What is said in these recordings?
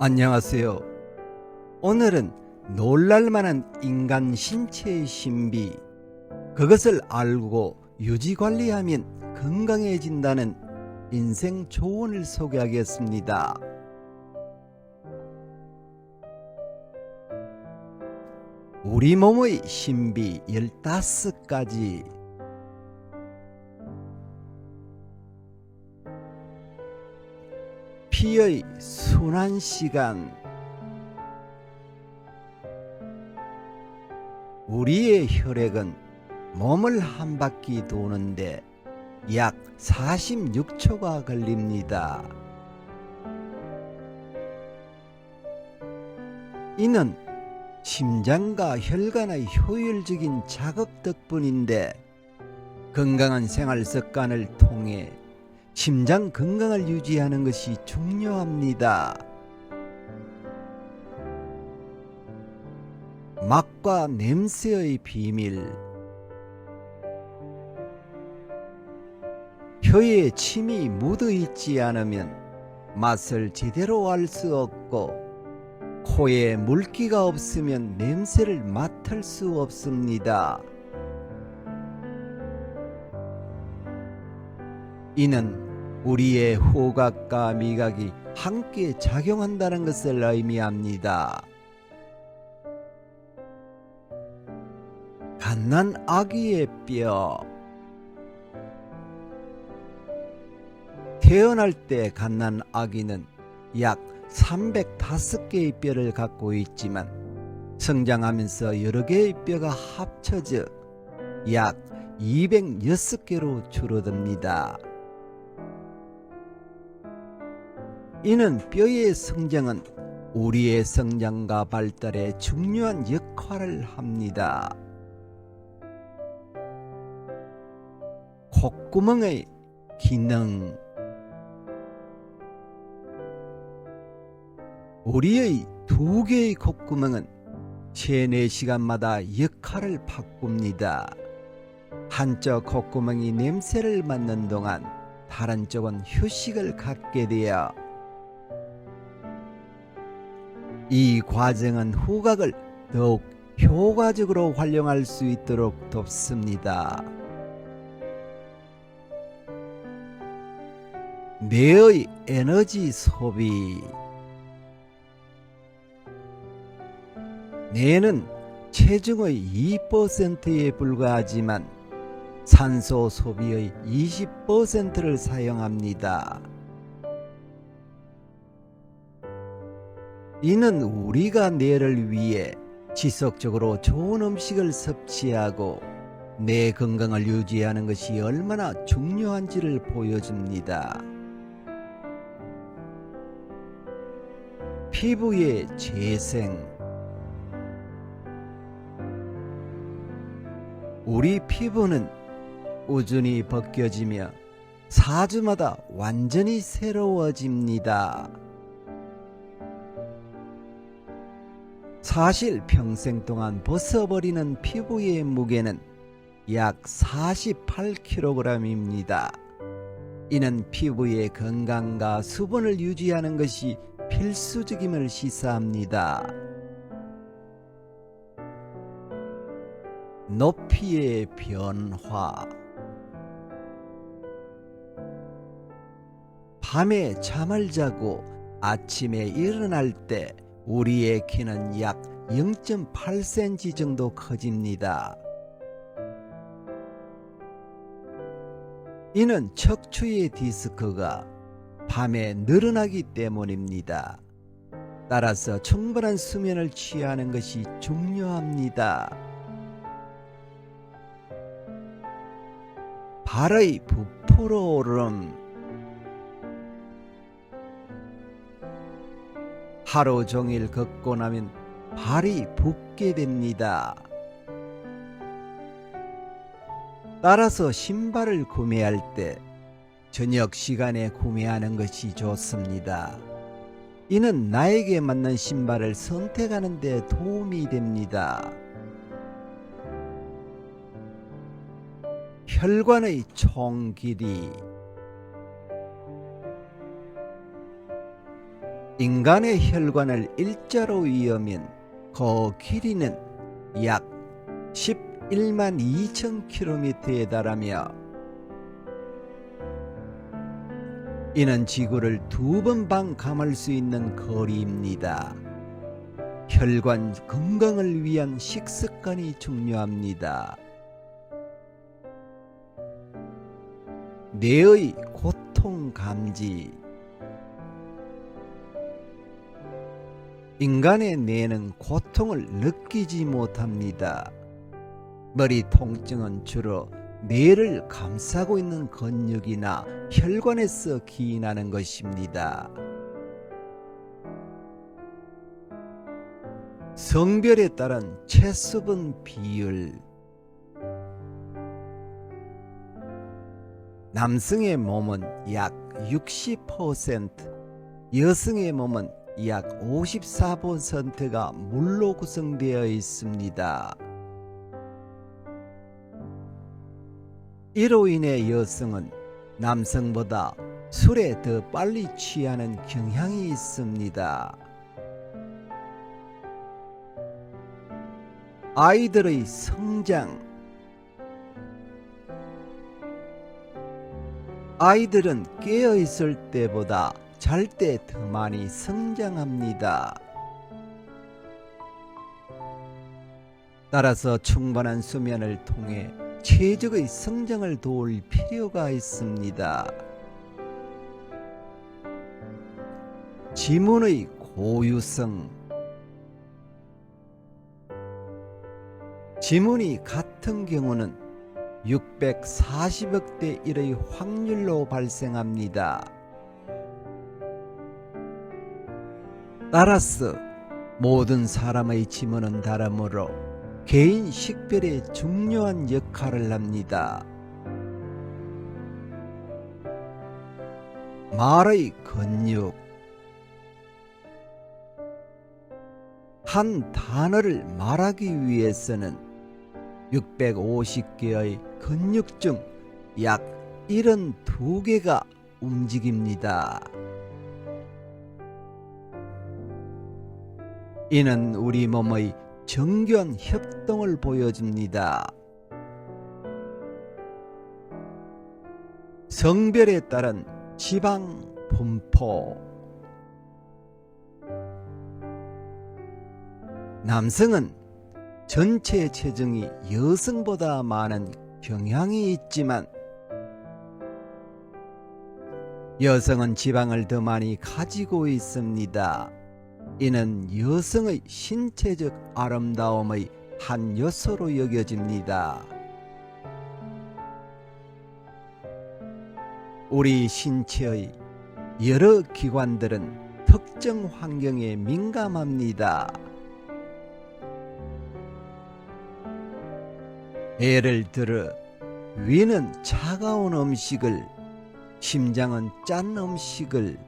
안녕하세요. 오늘은 놀랄만한 인간 신체의 신비, 그것을 알고 유지 관리하면 건강해진다는 인생 조언을 소개하겠습니다. 우리 몸의 신비 15가지 피의 순환 시간 우리의 혈액은 몸을 한 바퀴 도는데 약 46초가 걸립니다. 이는 심장과 혈관의 효율적인 작업 덕분인데 건강한 생활 습관을 통해 심장 건강을 유지하는 것이 중요합니다. 맛과 냄새의 비밀 혀에 침이 묻어 있지 않으면 맛을 제대로 알 수 없고 코에 물기가 없으면 냄새를 맡을 수 없습니다. 이는 우리의 후각과 미각이 함께 작용한다는 것을 의미합니다. 갓난 아기의 뼈 태어날 때 갓난 아기는 약 305개의 뼈를 갖고 있지만 성장하면서 여러 개의 뼈가 합쳐져 약 206개로 줄어듭니다. 이는 뼈의 성장은 우리의 성장과 발달에 중요한 역할을 합니다. 콧구멍의 기능 우리의 두 개의 콧구멍은 세네 시간마다 역할을 바꿉니다. 한쪽 콧구멍이 냄새를 맡는 동안 다른 쪽은 휴식을 갖게 되어 이 과정은 후각을 더욱 효과적으로 활용할 수 있도록 돕습니다. 뇌의 에너지 소비 뇌는 체중의 2%에 불과하지만 산소 소비의 20%를 사용합니다. 이는 우리가 뇌를 위해 지속적으로 좋은 음식을 섭취하고 뇌 건강을 유지하는 것이 얼마나 중요한지를 보여줍니다. 피부의 재생 우리 피부는 꾸준히 벗겨지며 4주마다 완전히 새로워집니다. 사실 평생 동안 벗어버리는 피부의 무게는 약 48kg입니다. 이는 피부의 건강과 수분을 유지하는 것이 필수적임을 시사합니다. 높이의 변화 밤에 잠을 자고 아침에 일어날 때 우리의 키는 약 0.8cm 정도 커집니다. 이는 척추의 디스크가 밤에 늘어나기 때문입니다. 따라서 충분한 수면을 취하는 것이 중요합니다. 발의 부풀어 오름 하루 종일 걷고 나면 발이 붓게 됩니다. 따라서 신발을 구매할 때 저녁 시간에 구매하는 것이 좋습니다. 이는 나에게 맞는 신발을 선택하는 데 도움이 됩니다. 혈관의 총 길이 인간의 혈관을 일자로 이으면 그 길이는 약 11만 2천 킬로미터에 달하며 이는 지구를 두 번 반 감을 수 있는 거리입니다. 혈관 건강을 위한 식습관이 중요합니다. 뇌의 고통 감지 인간의 뇌는 고통을 느끼지 못합니다. 머리 통증은 주로 뇌를 감싸고 있는 근육이나 혈관에서 기인하는 것입니다. 성별에 따른 체수분 비율 남성의 몸은 약 60%, 여성의 몸은 약 54%가 물로 구성되어 있습니다. 이로 인해 여성은 남성보다 술에 더 빨리 취하는 경향이 있습니다. 아이들의 성장 아이들은 깨어 있을 때보다 잘 때 더 많이 성장합니다. 따라서 충분한 수면을 통해 체적의 성장을 도울 필요가 있습니다. 지문의 고유성 지문이 같은 경우는 640억 대 1의 확률로 발생합니다. 따라서 모든 사람의 지문은 다르므로 개인 식별에 중요한 역할을 합니다. 말의 근육 한 단어를 말하기 위해서는 650개의 근육 중 약 72개가 움직입니다. 이는 우리 몸의 정교한 협동을 보여줍니다. 성별에 따른 지방 분포 남성은 전체 체중이 여성보다 많은 경향이 있지만 여성은 지방을 더 많이 가지고 있습니다. 이는 여성의 신체적 아름다움의 한 요소로 여겨집니다. 우리 신체의 여러 기관들은 특정 환경에 민감합니다. 예를 들어 위는 차가운 음식을 심장은 짠 음식을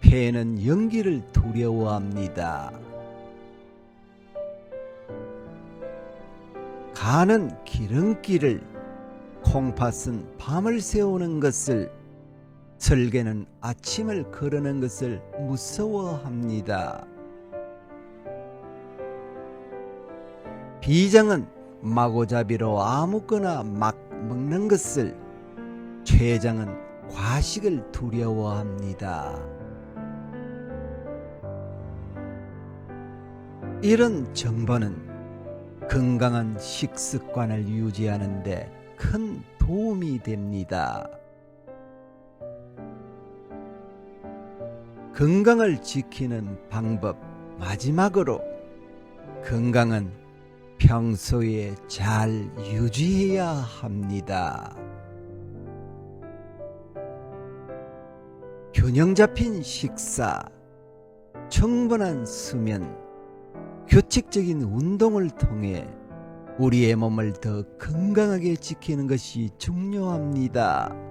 폐는 연기를 두려워합니다. 간은 기름기를 콩팥은 밤을 새우는 것을 설계는 아침을 거르는 것을 무서워합니다. 비장은 마고잡이로 아무거나 막 먹는 것을 췌장은 과식을 두려워합니다. 이런 정보는 건강한 식습관을 유지하는데 큰 도움이 됩니다. 건강을 지키는 방법 마지막으로 건강은 평소에 잘 유지해야 합니다. 균형 잡힌 식사, 충분한 수면, 규칙적인 운동을 통해 우리의 몸을 더 건강하게 지키는 것이 중요합니다.